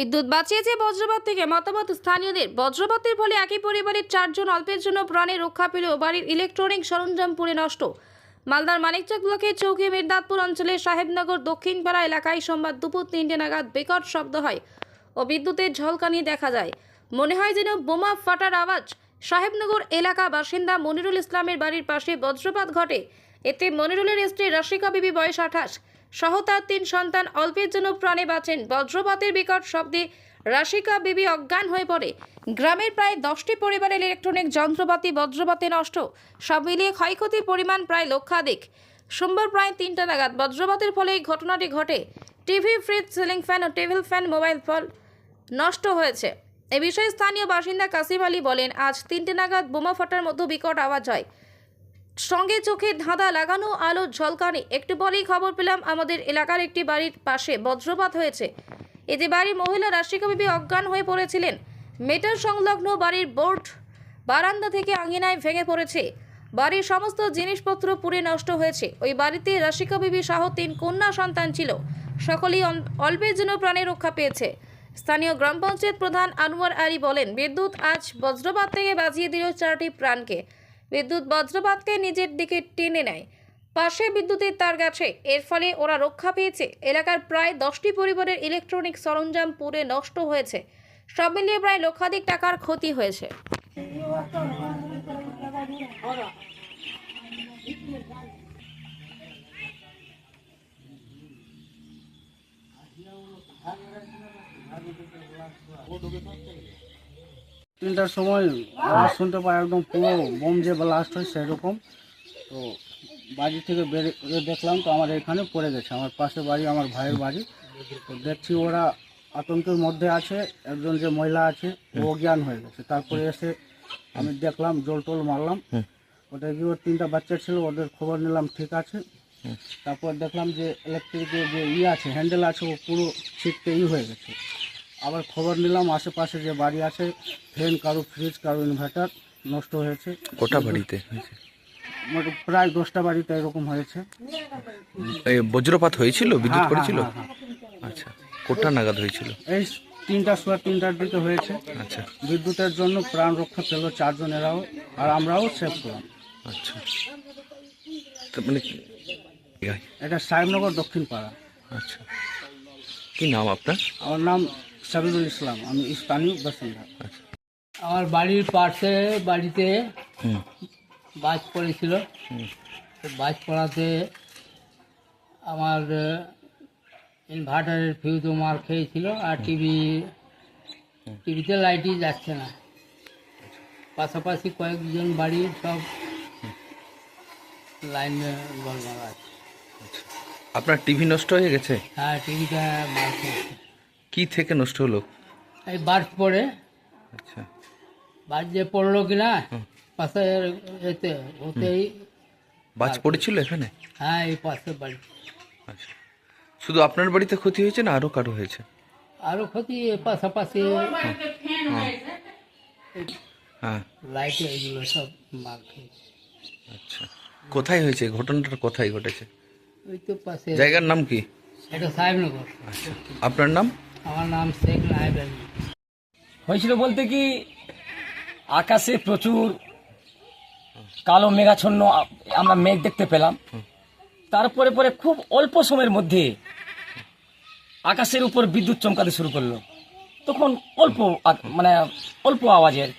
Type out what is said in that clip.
বিদ্যুৎ বাঁচিয়েছে বজ্রপাত থেকে মতামত স্থানীয়দের। বজ্রপাতের ফলে একই পরিবারের চারজন অল্পের জন্য প্রাণে রক্ষা পেলেও বাড়ির ইলেকট্রনিক সরঞ্জাম পুড়ে নষ্ট। মালদার মানিকচক ব্লকের চৌকি মির্দাতপুর অঞ্চলের সাহেবনগর দক্ষিণপাড়া এলাকায় সোমবার দুপুর তিনটে নাগাদ বেকট শব্দ হয় ও বিদ্যুতের ঝলকানি দেখা যায়। মনে হয় যেন বোমা ফাটার আওয়াজ। সাহেবনগর এলাকা বাসিন্দা মনিরুল ইসলামের বাড়ির পাশে বজ্রপাত ঘটে। এতে মনিরুলের স্ত্রী রসিকা বিবি বয়স আঠাশ। সহ তার তিন সন্তান অল্পের জন্য প্রাণে বাঁচেন। বজ্রপাতের বিকট শব্দে রাশিকা বিবি অজ্ঞান হয়ে পড়ে। গ্রামের প্রায় দশটি পরিবারের ইলেকট্রনিক যন্ত্রপাতি বজ্রপাতে নষ্ট। সব মিলিয়ে ক্ষয়ক্ষতির পরিমাণ প্রায় লক্ষাধিক। সোমবার প্রায় তিনটা নাগাদ বজ্রপাতের ফলে এই ঘটনাটি ঘটে। টিভি, ফ্রিজ, সিলিং ফ্যান ও টেবিল ফ্যান, মোবাইল ফল নষ্ট হয়েছে। এ বিষয়ে স্থানীয় বাসিন্দা কাসিম আলী বলেন, আজ তিনটে নাগাদ বোমা ফাটার মতো বিকট আওয়াজ হয়। সঙ্গে চোখে ধাঁধা লাগানো, আলো ঝলকানি। একটু পরেই খবর পেলাম, আমাদের এলাকার একটি বাড়ির পাশে বজ্রপাত হয়েছে। এতে বাড়ির মহিলা রাশিকা বিবি অজ্ঞান হয়ে পড়েছিলেন। মেটার সংলগ্ন বাড়ির বোর্ড বারান্দা থেকে আঙিনায় ভেঙে পড়েছে। বাড়ির সমস্ত জিনিসপত্র পুড়ে নষ্ট হয়েছে। ওই বাড়িতে রাশিকা বিবি সহ তিন কন্যা সন্তান ছিল। সকলেই অল্পের জন্য প্রাণে রক্ষা পেয়েছে। স্থানীয় গ্রাম পঞ্চায়েত প্রধান আনোয়ার আলী বলেন, বিদ্যুৎ আজ বজ্রপাত থেকে বাজিয়ে দিল চারটি প্রাণকে। বিদ্যুৎ বজ্রপাতকে নিজের দিকে টেনে নেয়। পাশে বিদ্যুতের তার গেছে। এর ফলে ওরা রক্ষা পেয়েছে। এলাকার প্রায় দশটি পরিবারের ইলেকট্রনিক সরঞ্জাম পুড়ে নষ্ট হয়েছে। সব মিলিয়ে প্রায় লক্ষাধিক টাকার ক্ষতি হয়েছে। তিনটার সময় আওয়াজ শুনতে পাই একদম পুরো বোম যে ব্লাস্ট হয় সেরকম। তো বাড়ি থেকে বেরিয়ে দেখলাম তো আমার এখানে পড়ে গেছে। আমার পাশে বাড়ি আমার ভাইয়ের বাড়ি। তো দেখছি ওরা আতঙ্কের মধ্যে আছে একজন যে মহিলা আছে ও জ্ঞান হয়ে গেছে। তারপরে এসে আমি দেখলাম জল টল মারলাম। ওটা কি ওর তিনটা বাচ্চা ছিল ওদের খবর নিলাম ঠিক আছে। তারপর দেখলাম যে ইলেকট্রিকের যে ই আছে হ্যান্ডেল আছে ও পুরো ছিটকে ই হয়ে গেছে। আবার খবর নিলাম আশেপাশে যে বাড়ি আছে ফ্যান কারও ফ্রিজ কারও ইনভার্টার নষ্ট হয়েছে। কোটা বাড়িতে হয়েছে? মোট- প্রায় দশটা বাড়িতে এরকম হয়েছে। এই বজ্রপাত হয়েছিল? বিদ্যুৎ হ্যাঁ, পড়েছিল? হ্যাঁ, হ্যাঁ, আচ্ছা কোটা নাগাদ হয়েছিল? এই তিনটা সোয়া তিনটার দিকে হয়েছে। আচ্ছা। বিদ্যুতের জন্য প্রাণ রক্ষা পেল চারজন এরাও আর আমরাও সেভ করলাম আচ্ছা। তো মানে এটা সাহেবনগর দক্ষিণ পাড়া আচ্ছা। কি নাম আপনার? আমার নাম সাবিরুল ইসলাম আমি স্থানীয় বাসিন্দা। আচ্ছা। আমার বাড়ির পাশে বাড়িতে বাজ পড়েছিল। তো বাজ পড়াতে আমার ইনভার্টারের ফিউজও মার খেয়েছিল আর টিভি টিভিতে লাইটই যাচ্ছে না। পাশাপাশি কয়েকজন বাড়ির সব লাইন গড়বড় আছে। আপনার টিভি নষ্ট হয়ে গেছে? হ্যাঁ টিভিটা কি থেকে নষ্ট হলো? এই বার্স পড়ে। আচ্ছা। বাজ যে পড়ল কিনা পাশে এতে ওতেই বাজ পড়েছিল এখানে? হ্যাঁ এই পাশে বাড়ি। আচ্ছা। শুধু আপনার বাড়িতে ক্ষতি হয়েছে না আরও কারও হয়েছে? আরও ক্ষতি এ পাশাপাশি হ্যাঁ। লাইট এগুলো সব মার আচ্ছা। কোথায় হয়েছে? ঘটনাটা কোথায় ঘটেছে? ওই তো পাশে। জায়গার নাম কি? এটা সাহেবনগর। আচ্ছা আপনার নাম? আমার নাম শেখ নাহেব হয়েছিল বলতে কি আকাশে প্রচুর কালো মেঘাচ্ছন্ন আমরা মেঘ দেখতে পেলাম। তারপরে পরে খুব অল্প সময়ের মধ্যে আকাশের উপর বিদ্যুৎ চমকাতে শুরু করল। তখন অল্প মানে অল্প আওয়াজের